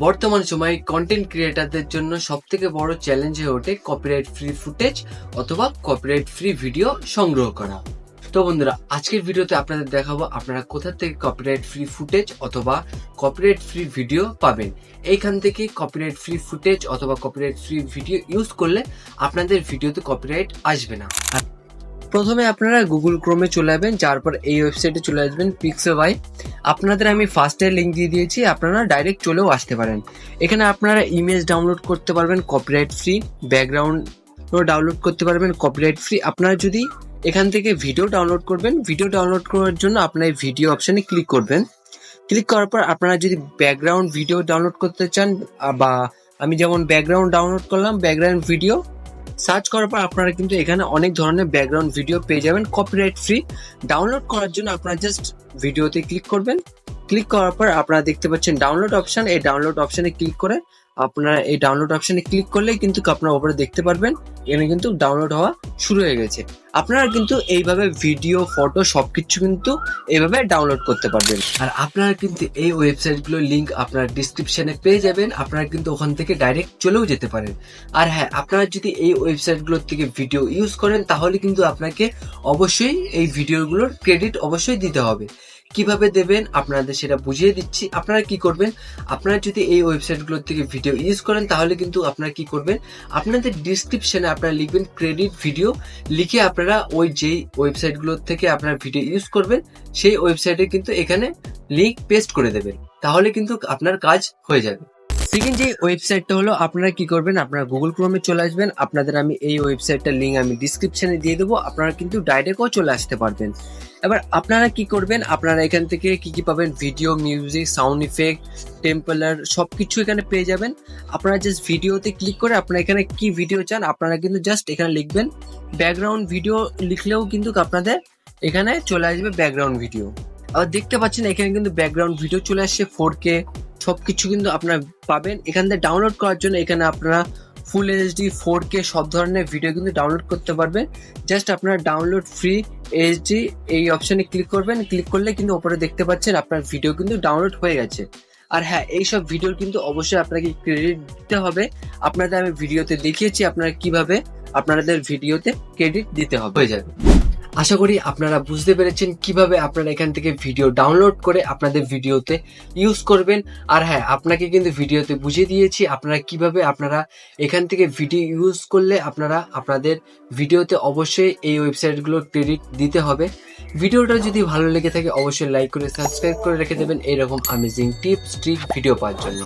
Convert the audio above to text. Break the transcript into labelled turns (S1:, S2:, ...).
S1: বর্তমান সময়ে কন্টেন্ট ক্রিয়েটারদের জন্য সব থেকে বড় চ্যালেঞ্জ হয়ে ওঠে কপিরাইট ফ্রি ফুটেজ অথবা কপিরাইট ফ্রি ভিডিও সংগ্রহ করা। তো বন্ধুরা, আজকের ভিডিওতে আপনাদের দেখাবো আপনারা কোথা থেকে কপিরাইট ফ্রি ফুটেজ অথবা কপিরাইট ফ্রি ভিডিও পাবেন। এইখান থেকে কপিরাইট ফ্রি ফুটেজ অথবা কপিরাইট ফ্রি ভিডিও ইউজ করলে আপনাদের ভিডিওতে কপিরাইট আসবে না। প্রথমে আপনারা গুগল ক্রোমে চলে যাবেন যার পর এই ওয়েবসাইটে চলে আসবেন পিক্সেবাই আপনাদের আমি ফার্স্টে লিঙ্ক দিয়ে দিয়েছি, আপনারা ডাইরেক্ট চলেও আসতে পারেন। এখানে আপনারা ইমেজ ডাউনলোড করতে পারবেন কপিরাইট ফ্রি ব্যাকগ্রাউন্ডও ডাউনলোড করতে পারবেন কপিরাইট ফ্রি আপনারা যদি এখান থেকে ভিডিও ডাউনলোড করবেন ভিডিও ডাউনলোড করার জন্য আপনার এই ভিডিও অপশানে ক্লিক করবেন। ক্লিক করার পর আপনারা যদি ব্যাকগ্রাউন্ড ভিডিও ডাউনলোড করতে চান বা আমি যেমন ব্যাকগ্রাউন্ড ডাউনলোড করলাম ব্যাকগ্রাউন্ড ভিডিও সার্চ করার পর আপনারা কিন্তু এখানে অনেক ধরনের ব্যাকগ্রাউন্ড ভিডিও পেয়ে যাবেন কপিরাইট ফ্রি ডাউনলোড করার জন্য আপনারা জাস্ট ভিডিওতে ক্লিক করবেন। ক্লিক করার পর আপনারা দেখতে পাচ্ছেন ডাউনলোড অপশন এই ডাউনলোড অপশনে ক্লিক করে আপনারা এই ডাউনলোড অপশনে ক্লিক করলেই কিন্তু আপনারা ওপরে দেখতে পারবেন, এখানে কিন্তু ডাউনলোড হওয়া শুরু হয়ে গেছে। আপনারা কিন্তু এইভাবে ভিডিও ফটো সব কিছু কিন্তু এইভাবে ডাউনলোড করতে পারবেন। আর আপনারা কিন্তু এই ওয়েবসাইটগুলোর লিঙ্ক আপনার ডিসক্রিপশানে পেয়ে যাবেন, আপনারা কিন্তু ওখান থেকে ডাইরেক্ট চলেও যেতে পারেন। আর হ্যাঁ আপনারা যদি এই ওয়েবসাইটগুলোর থেকে ভিডিও ইউজ করেন, তাহলে কিন্তু আপনাকে অবশ্যই এই ভিডিওগুলোর ক্রেডিট অবশ্যই দিতে হবে। কীভাবে দেবেন, আপনাদের সেটা বুঝিয়ে দিচ্ছি। আপনারা কি করবেন, আপনারা যদি এই ওয়েবসাইটগুলোর থেকে ভিডিও ইউজ করেন, তাহলে কিন্তু আপনারা কি করবেন, আপনাদের ডিসক্রিপশানে আপনারা লিখবেন ক্রেডিট ভিডিও লিখে আপনারা ওই যেই ওয়েবসাইটগুলোর থেকে আপনারা ভিডিও ইউজ করবেন, সেই ওয়েবসাইটে কিন্তু এখানে লিঙ্ক পেস্ট করে দেবেন। তাহলে কিন্তু আপনার কাজ হয়ে যাবে। সেকেন্ড যে ওয়েবসাইটটা হলো, আপনারা কি করবেন? আপনারা গুগল ক্রোমে চলে আসবেন। আপনাদের আমি এই ওয়েবসাইটটার লিঙ্ক আমি ডিসক্রিপশনে দিয়ে দেবো। আপনারা কিন্তু ডাইরেক্টও চলে আসতে পারবেন। এবার আপনারা কি করবেন? আপনারা এখান থেকে কি কি পাবেন? Video music sound effect template সব কিছু এখানে পেয়ে যাবেন। আপনারা জাস্ট ভিডিওতে ক্লিক করে আপনারা এখানে কি ভিডিও চান, আপনারা কিন্তু জাস্ট এখানে লিখবেন। ব্যাকগ্রাউন্ড ভিডিও লিখলেও কিন্তু আপনাদের এখানে চলে আসবে ব্যাকগ্রাউন্ড ভিডিও আবার দেখতে পাচ্ছেন, এখানে কিন্তু ব্যাকগ্রাউন্ড ভিডিও চলে আসছে ফোর কে সবকিছু কিন্তু আপনারা পাবেন। এখান থেকে ডাউনলোড করার জন্য এখানে আপনারা ফুল এইচডি ফোর কে সব ধরনের ভিডিও কিন্তু ডাউনলোড করতে পারবেন। জাস্ট আপনারা ডাউনলোড ফ্রি এইচডি এই অপশনে ক্লিক করবেন। ক্লিক করলে কিন্তু ওপরে দেখতে পাচ্ছেন আপনার ভিডিও কিন্তু ডাউনলোড হয়ে গেছে। আর হ্যাঁ এইসব ভিডিওর কিন্তু অবশ্যই আপনাকে ক্রেডিট দিতে হবে। আপনাদের আমি ভিডিওতে দেখিয়েছি আপনারা কীভাবে আপনাদের ভিডিওতে ক্রেডিট দিতে হবে। হয়ে যাবে। আশা করি আপনারা বুঝতে পেরেছেন কীভাবে আপনারা এখান থেকে ভিডিও ডাউনলোড করে আপনাদের ভিডিওতে ইউজ করবেন। আর হ্যাঁ আপনাকে কিন্তু ভিডিওতে বুঝিয়ে দিয়েছি আপনারা কীভাবে আপনারা এখান থেকে ভিডিও ইউজ করলে আপনারা আপনাদের ভিডিওতে অবশ্যই এই ওয়েবসাইটগুলোর ক্রেডিট দিতে হবে। ভিডিওটা যদি ভালো লেগে থাকে, অবশ্যই লাইক করে সাবস্ক্রাইব করে রেখে দেবেন। এইরকম আমেজিং টিপস ট্রিক ভিডিও পাওয়ার জন্য।